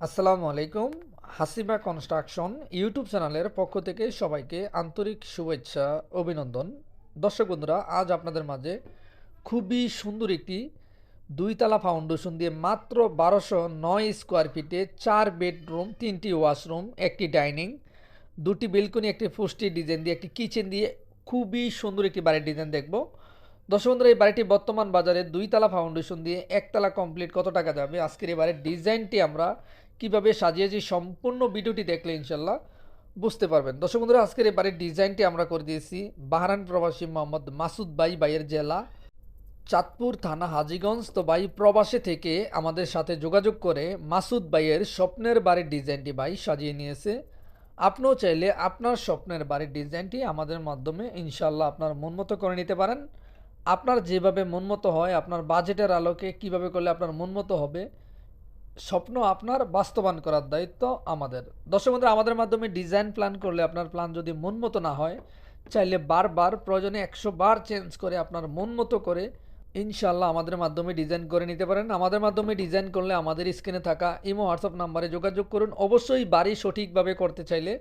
আসসালামু আলাইকুম, Hashima construction YouTube চ্যানেলের পক্ষ থেকে সবাইকে আন্তরিক শুভেচ্ছা, অভিনন্দন। দর্শক বন্ধুরা, আজ আপনাদের মাঝে খুবই সুন্দর একটি দুইতলা ফাউন্ডেশন দিয়ে মাত্র বারোশো নয় স্কোয়ার ফিটে চার বেডরুম, তিনটি ওয়াশরুম, একটি ডাইনিং, দুটি বেলকনি, একটি ফুষ্টি ডিজাইন দিয়ে, একটি কিচেন দিয়ে খুবই সুন্দর একটি বাড়ির ডিজাইন দেখব। দর্শক বন্ধুরা, এই বাড়িটি বর্তমান বাজারে দুইতলা ফাউন্ডেশন দিয়ে একতলা কমপ্লিট কত টাকা যাবে? আজকের এই বাড়ির ডিজাইনটি আমরা কীভাবে সাজিয়েছি সম্পূর্ণ ভিডিওটি দেখলে ইনশাল্লাহ বুঝতে পারবেন। দর্শক বন্ধুরা, আজকের এই বাড়ির ডিজাইনটি আমরা করে দিয়েছি। বাহারান প্রবাসী মোহাম্মদ মাসুদ বাই বাইয়ের জেলা চাঁদপুর থানা হাজিগঞ্জ। তো ভাই, প্রবাসে থেকে আমাদের সাথে যোগাযোগ করে মাসুদ ভাইয়ের স্বপ্নের বাড়ির ডিজাইনটি ভাই সাজিয়ে নিয়েছে। আপনিও চাইলে আপনার স্বপ্নের বাড়ির ডিজাইনটি আমাদের মাধ্যমে ইনশাল্লাহ আপনার মন মতো করে নিতে পারেন। আপনার যেভাবে মন মতো হয়, আপনার বাজেটের আলোকে কীভাবে করলে আপনার মন মতো হবে স্বপ্ন আপনার বাস্তবায়ন করার দায়িত্ব আমাদের। দর্শক বন্ধুরা, আমাদের মাধ্যমে ডিজাইন প্ল্যান করলে আপনার প্ল্যান যদি মন মতো না হয়, চাইলে বারবার প্রয়োজনে একশো বার চেঞ্জ করে আপনার মন মতো করে ইনশাল্লাহ আমাদের মাধ্যমে ডিজাইন করে নিতে পারেন। আমাদের মাধ্যমে ডিজাইন করলে আমাদের স্ক্রিনে থাকা ইমো হোয়াটসঅ্যাপ নাম্বারে যোগাযোগ করুন। অবশ্যই বাড়ি সঠিকভাবে করতে চাইলে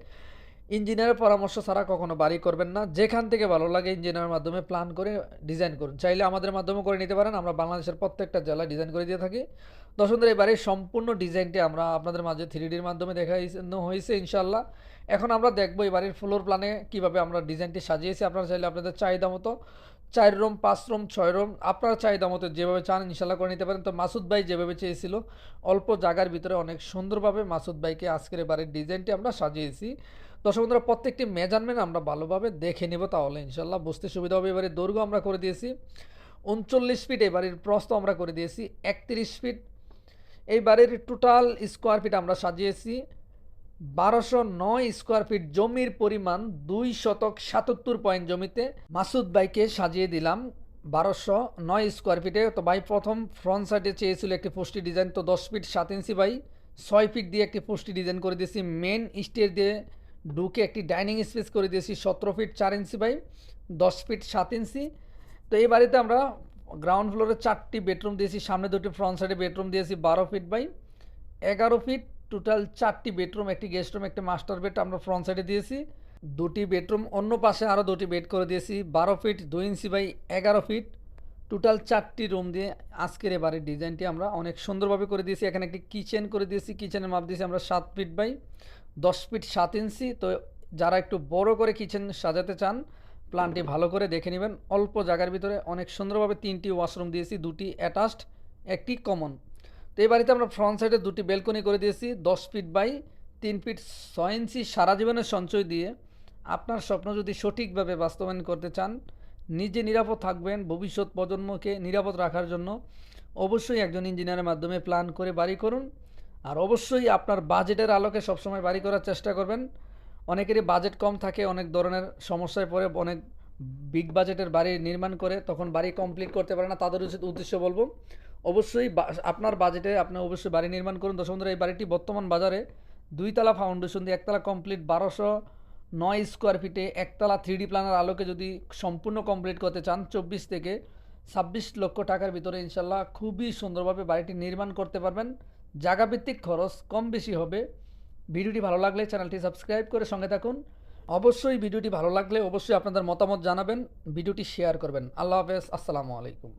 ইঞ্জিনিয়ারের পরামর্শ ছাড়া কখনো বাড়ি করবেন না। যেখান থেকে ভালো লাগে ইঞ্জিনিয়ারের মাধ্যমে প্ল্যান করে ডিজাইন করুন। চাইলে আমাদের মাধ্যমে করে নিতে পারেন। আমরা বাংলাদেশের প্রত্যেকটা জেলায় ডিজাইন করে দিয়ে থাকি। দর্শকদের এই বাড়ির সম্পূর্ণ ডিজাইনটি আমরা আপনাদের মাঝে থ্রি ডির মাধ্যমে দেখানো হয়েছে ইনশাল্লাহ এখন আমরা দেখব এই বাড়ির ফ্লোর প্ল্যানে কীভাবে আমরা ডিজাইনটি সাজিয়েছি। আপনারা চাইলে আপনাদের চাহিদা মতো চার রুম, পাঁচ রুম, ছয় রুম, আপনার চাহিদা মতো যেভাবে চান ইনশাল্লাহ করে নিতে পারেন। তো মাসুদ ভাই যেভাবে চেয়েছিল, অল্প জায়গার ভিতরে অনেক সুন্দরভাবে মাসুদ ভাইকে আজকের এই বাড়ির ডিজাইনটি আমরা সাজিয়েছি। দর্শক বন্ধুরা, প্রত্যেকটি মেজারমেন্ট আমরা ভালোভাবে দেখে নেব তাহলে ইনশাল্লাহ বুঝতে সুবিধা হবে। এবারে দৈর্ঘ্য আমরা করে দিয়েছি, উনচল্লিশ ফিট এই বাড়ির প্রস্থ আমরা করে দিয়েছি, একত্রিশ ফিট এই বাড়ির টোটাল স্কোয়ার ফিট আমরা সাজিয়েছি। বারোশো নয় স্কোয়ার ফিট জমির পরিমাণ দুই শতক সাতাত্তর পয়েন্ট জমিতে। মাসুদ বাইকে সাজিয়ে দিলাম বারোশো নয় স্কোয়ার ফিটে তো ভাই, প্রথম ফ্রন্ট সাইডে চেয়েছিল একটি পুষ্টি ডিজাইন তো দশ ফিট সাত ইঞ্চি বাই ছয় ফিট দিয়ে একটি পুষ্টি ডিজাইন করে দিয়েছি। মেন স্টেজ দিয়ে ঢুকে একটি ডাইনিং স্পেস করে দিয়েছি, সতেরো ফিট চার ইঞ্চি বাই দশ ফিট সাত ইঞ্চি তো এই বাড়িতে আমরা গ্রাউন্ড ফ্লোরে চারটি বেডরুম দিয়েছি, সামনে দুটি ফ্রন্ট সাইডে বেডরুম দিয়েছি, বারো ফিট বাই এগারো ফিট টোটাল চারটি বেডরুম একটি গেস্ট রুম একটি মাস্টার বেড আমরা ফ্রন্ট সাইডে দিয়েছি। দুটি বেডরুম অন্য পাশে আরও দুটি বেড করে দিয়েছি, বারো ফিট দুই ইঞ্চি বাই এগারো ফিট টোটাল চারটি রুম দিয়ে আজকের এবারে ডিজাইনটি আমরা অনেক সুন্দরভাবে করে দিয়েছি। এখানে একটি কিচেন করে দিয়েছি কিচেনের মাপ দিয়েছি আমরা সাত ফিট বাই দশ ফিট সাত ইঞ্চি। তো যারা একটু বড় করে কিচেন সাজাতে চান প্ল্যানটি ভালো করে দেখে নেবেন। অল্প জায়গার ভিতরে অনেক সুন্দরভাবে তিনটি ওয়াশরুম দিয়েছি, দুটি অ্যাটাচড, একটি কমন। তো এই বাড়িতে আমরা ফ্রন্ট সাইডে দুটি বেলকনি করে দিয়েছি, দশ ফিট বাই তিন ফিট ছয় ইঞ্চি সারা জীবনের সঞ্চয় দিয়ে। আপনার স্বপ্ন যদি সঠিকভাবে বাস্তবায়ন করতে চান, নিজে নিরাপদ থাকবেন ভবিষ্যৎ প্রজন্মকে নিরাপদ রাখার জন্য। অবশ্যই একজন ইঞ্জিনিয়ারের মাধ্যমে প্ল্যান করে বাড়ি করুন। আর অবশ্যই আপনার বাজেটের আলোকে সবসময় বাড়ি করার চেষ্টা করবেন। অনেকেরই বাজেট কম থাকে, অনেক ধরনের সমস্যায় পড়ে, অনেক বিগ বাজেটের বাড়ি নির্মাণ করে তখন বাড়ি কমপ্লিট করতে পারে না, তাদের উচিত উদ্দেশ্য বলব। অবশ্যই আপনার বাজেটে আপনি অবশ্যই বাড়ি নির্মাণ করুন। বন্ধুরা, এই বাড়িটি বর্তমান বাজারে দুইতলা ফাউন্ডেশন দিয়ে একতলা কমপ্লিট বারোশো নয় স্কোয়ার ফিটে একতলা থ্রি ডি প্ল্যানের আলোকে যদি সম্পূর্ণ কমপ্লিট করতে চান, চব্বিশ থেকে ছাব্বিশ লক্ষ টাকার ভিতরে ইনশাল্লাহ খুবই সুন্দরভাবে বাড়িটি নির্মাণ করতে পারবেন। জায়গাভিত্তিক খরচ কম বেশি হবে। ভিডিওটি ভালো লাগলে চ্যানেলটি সাবস্ক্রাইব করে সঙ্গে থাকুন। অবশ্যই ভিডিওটি ভালো লাগলে অবশ্যই আপনাদের মতামত জানাবেন, ভিডিওটি শেয়ার করবেন। আল্লাহ হাফেজ, আসসালামু আলাইকুম।